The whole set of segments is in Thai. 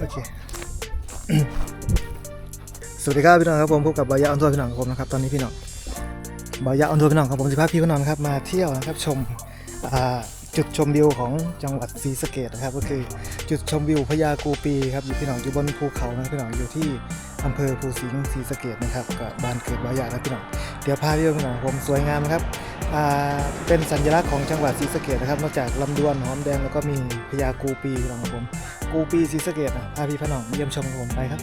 โอเค สวัสดีครับพี่น้องครับผมพบกับบายะออนทัวพี่น้องของผมนะครับตอนนี้พี่น้องบายะออนทัวพี่น้องของผมสิพาพี่พี่น้องครับมาเที่ยวนะครับชมจุดชมวิวของจังหวัดศรีสะเกดนะครับ ก็คือจุดชมวิวพญากูปีครับอยู่พี่น้องอยู่บนภูเขานะครับพี่น้องอยู่ที่อำเภอภูสิงห์ศรีสะเกดนะครับกับบ้านเกิดบายะนะพี่น้องเดี๋ยวพาพี่พี่น้องผมสวยงามนะครับเป็นสัญลักษณ์ของจังหวัดศรีสะเกดนะครับนอกจากลำดวนหอมแดงแล้วก็มีพญากูปีพี่น้องครับผม กูปีศรีสเกดนะพาพี่พี่น้องเยี่ยมชมกับผมไปครับ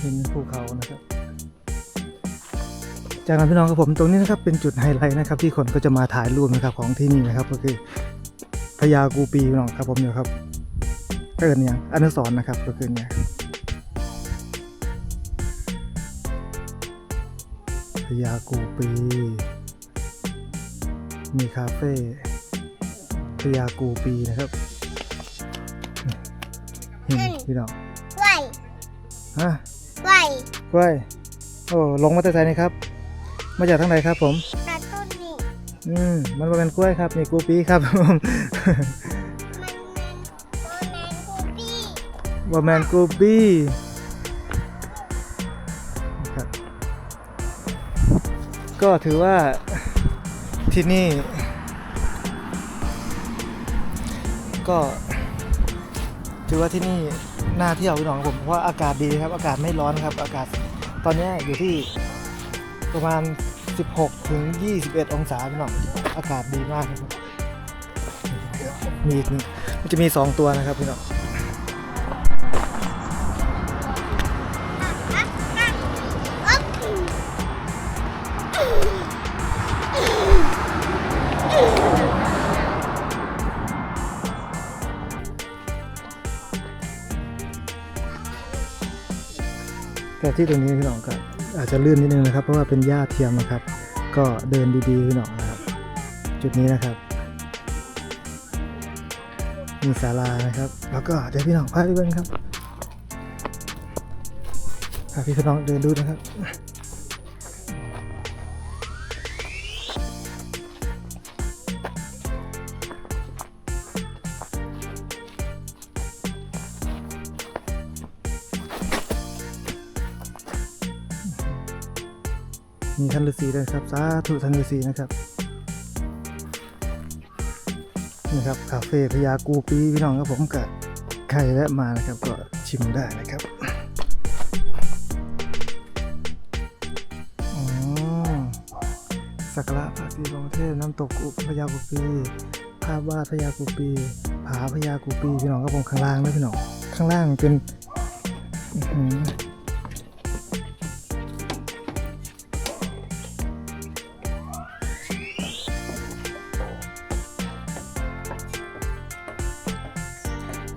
เห็นภูเขานะครับ จากนั้นพี่น้องครับผมตรงนี้นะครับเป็นจุดไฮไลท์นะครับที่คนก็จะมาถ่ายรูปนะครับของที่นี่นะครับก็คือ พญากูปีพี่น้องครับผมอยู่ครับก็เอินเนี่ยงอนุสรณ์นะครับก็คือเนี่ยพญากูปี มีคาเฟ่พญากูปีนะครับเห็นพี่น้องไหวฮะไหวกล้วยโอ้ลงมาแต่ไหนครับ มาจากทางไหนครับผมตัดต้นนี้ อืมมันเป็นกล้วยครับนี่กูปี้ครับผมบแมนคูปี้ว่าแมนกูปีครับก็ถือว่าที่นี่ ก็ถือว่าที่นี่น่าเที่ยวพี่น้องผมเพราะอากาศดีครับ อากาศไม่ร้อนครับ อากาศตอนนี้อยู่ที่ประมาณ 16 ถึง 21 องศาพี่น้องอากาศดีมากครับมีอีกมันจะมี 2 ตัวนะครับพี่น้องแต่ที่ตรงนี้พี่น้องก็ อาจจะลื่นนิดนึงนะครับ เพราะว่าเป็นหญ้าเทียมนะครับ ก็เดินดีๆพี่น้องนะครับ จุดนี้นะครับ มีศาลานะครับ แล้วก็เดี๋ยวพี่น้องพาไปเบิ่งครับพาพี่พี่น้องเดินดูนะครับ ท่านฤาษีด้วยครับ สาธุท่านฤาษีนะครับนี่ครับคาเฟ่พญากูปีพี่น้องครับผมกับใครแวะมานะครับก็ชิมได้นะครับอ๋อสักระพระศรีรองเทพน้ำตกอุพญากูปีภาพวาดพญากูปี ผาพญากูปีพี่น้องครับผมข้างล่างด้วยพี่น้องข้างล่างเป็น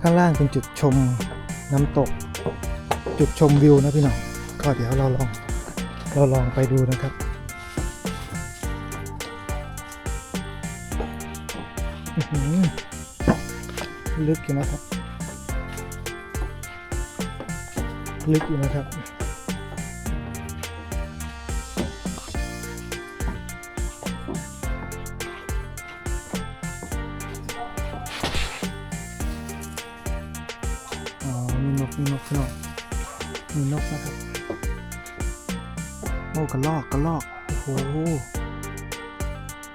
ข้างล่างเป็นจุดชมน้ำตก จุดชมวิวนะพี่น้องก็เดี๋ยวเราลองเราลองไปดูนะครับ ลึกอยู่นะครับ ลึกอยู่นะครับ มีนกมีนกพี่น้องมีนกนะครับโอ้กระลอกกระลอกโอ้โห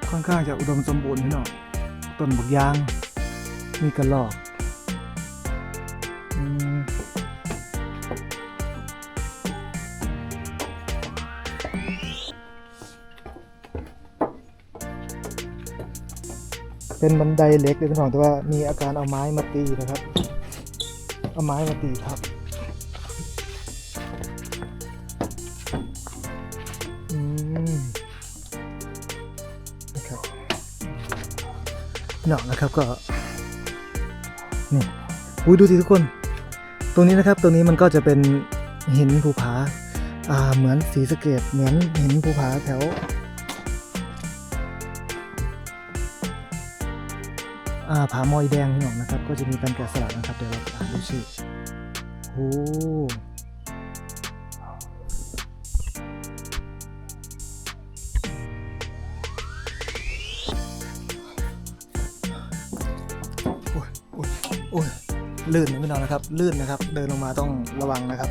ค่อนข้างจะอุดมสมบูรณ์พี่น้องต้นบกยาง มีกระลอกเป็นบันไดเล็กเลยพี่น้องแต่ว่ามีอาการเอาไม้มาตีนะครับ เอาไม้มาตีทับอืมนะครับเนาะนะครับก็ นี่อุ้ยดูสิทุกคน ตรงนี้นะครับ ตรงนี้มันก็จะเป็นหินภูผา อ่า เหมือนสีสเกต เหมือนหินภูผาแถว ผามอยแดงพี่น้องนะครับ ก็จะมีการแกะสลักนะครับเดี๋ยวเราอ่านดูชื่อโอ้โอ้ยโอ้ยลื่นนะพี่น้องนะครับ ลื่นนะครับ เดินลงมาต้องระวังนะครับ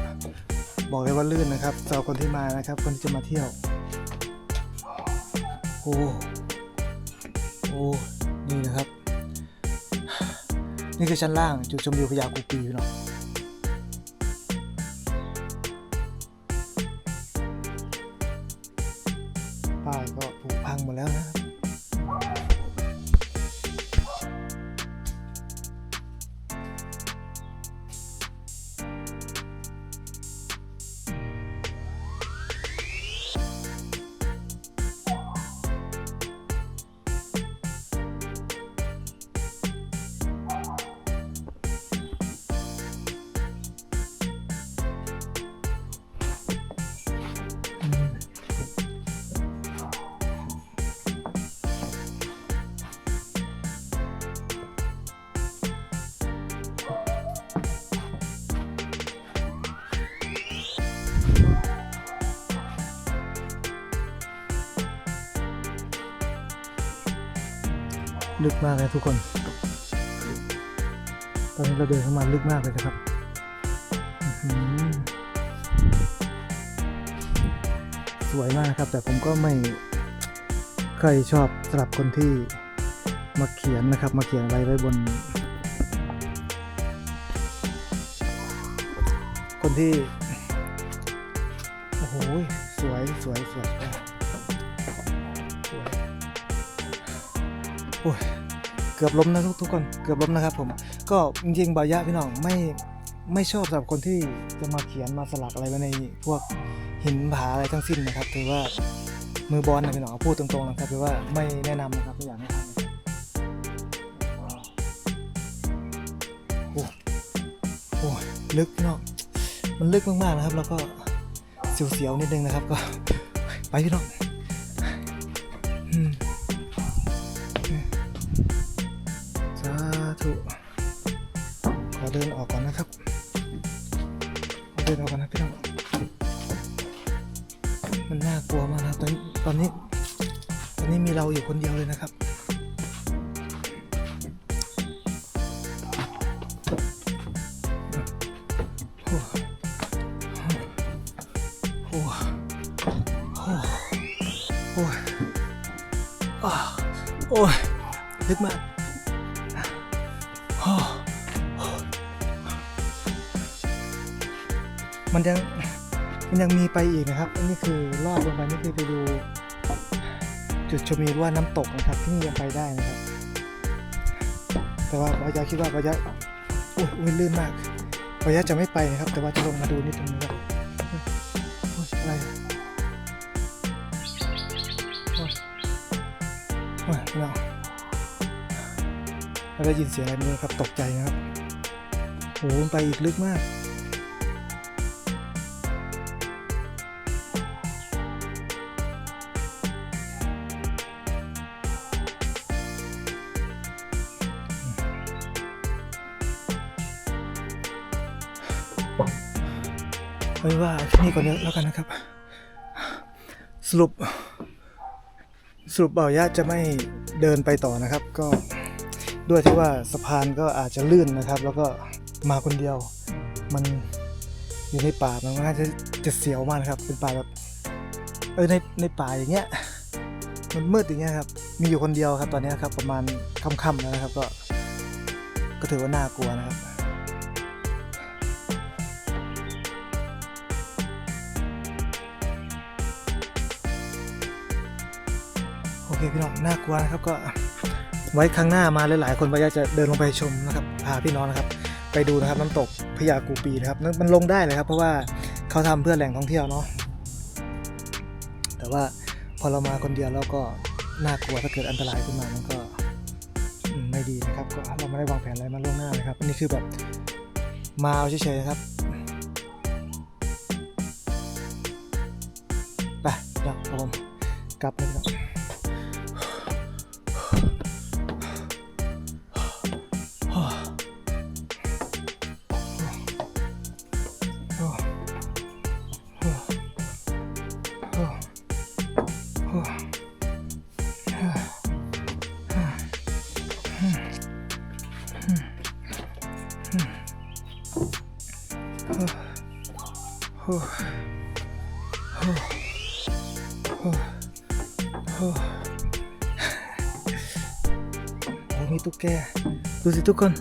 บอกเลยว่าลื่นนะครับสำหรับคนที่มานะครับ คนที่จะมาเที่ยวโอ้โอ้นี่นะครับ นี่คือชั้นล่างจุดชมวิวพญากูปีเนาะป้ายก็ผุพังหมดแล้วนะครับ ลึกมากเลยทุกคน ตอนนี้เราเดินเข้ามาลึกมากเลยนะครับสวยมากครับ แต่ผมก็ไม่ค่อยชอบสำหรับคนที่มาเขียนนะครับ มาเขียนอะไรไว้บน คนที่ โอ้โห สวยสวยสวย โอ้ยเกือบล้มนะทุกทุกคนเกือบล้มนะครับผมก็จริงๆบายะพี่น้องไม่ไม่ชอบสำหรับคนที่จะมาเขียนมาสลักอะไรไว้ในพวกหินผาอะไรทั้งสิ้นนะครับถือว่ามือบอลนะพี่น้องพูดตรงๆนะครับถือว่าไม่แนะนำนะครับไม่อยากให้ทำโอ้โหลึกพี่น้องมันลึกมากๆนะครับ แล้วก็เสียวๆนิดนึงนะครับ ก็ไปพี่น้อง นออกก่อนนะพี่น้องมันน่ากลัวมากนะตอนตอนนี้ ตอนนี้มีเราอยู่คนเดียวเลยนะครับโอ้โหโอ้โหโอ้ยอาโอ้ยลึกมาก มันยังมันยังมีไปอีกนะครับอันนี้คือลอดลงไปนี่คือไปดูจุดชมวิวว่าน้ำตกนะครับที่นี่ยังไปได้นะครับ แต่ว่าปายาคิดว่าปายาอุ้ยอุ้ยลื่นมากปายาจะไม่ไปนะครับ แต่ว่าจะลงมาดูนิดนึงนะครับอุ๊ยอะไรอะโอ้ยเราเราได้ยินเสียงอะไรไม่รู้ครับตกใจนะครับโอ้โหไปอีกลึกมาก เอาว่าที่นี่ก่อนแล้วกันนะครับ สรุป สรุปเบาญาติจะไม่เดินไปต่อนะครับ ก็ด้วยที่ว่าสะพานก็อาจจะลื่นนะครับ แล้วก็มาคนเดียว มันอยู่ในป่ามันน่าจะจะเสียวมากนครับ เป็นป่าแบบเออในในป่าอย่างเงี้ยมันมืดอย่างเงี้ยครับ มีอยู่คนเดียวครับตอนนี้ครับ ประมาณค่ำๆแล้วนะครับ ก็ ก็ถือว่าน่ากลัวนะครับ พี่น้องน่ากลัวนะครับก็ไว้ครั้งหน้ามาหลายๆ คนก็จะเดินลงไปชมนะครับพาพี่น้องนะครับ ไปดูนะครับน้ำตกพญากูปีนะครับนั่นมันลงได้เลยครับ เพราะว่าเขาทำเพื่อแหล่งท่องเที่ยวเนาะแต่ว่าพอเรามาคนเดียวแล้วก็น่ากลัวถ้าเกิดอันตรายขึ้นมามันก็ไม่ดีนะครับก็เราไม่ได้วางแผนอะไรมาล่วงหน้าเลยครับนนี้คือแบบมาเอาเฉยๆนะครับไปเดี๋ยวผมกลับเลยพี่น้ Huh. Huh. Huh. Huh. Bumi tuh kayak Hmm. Hmm. kan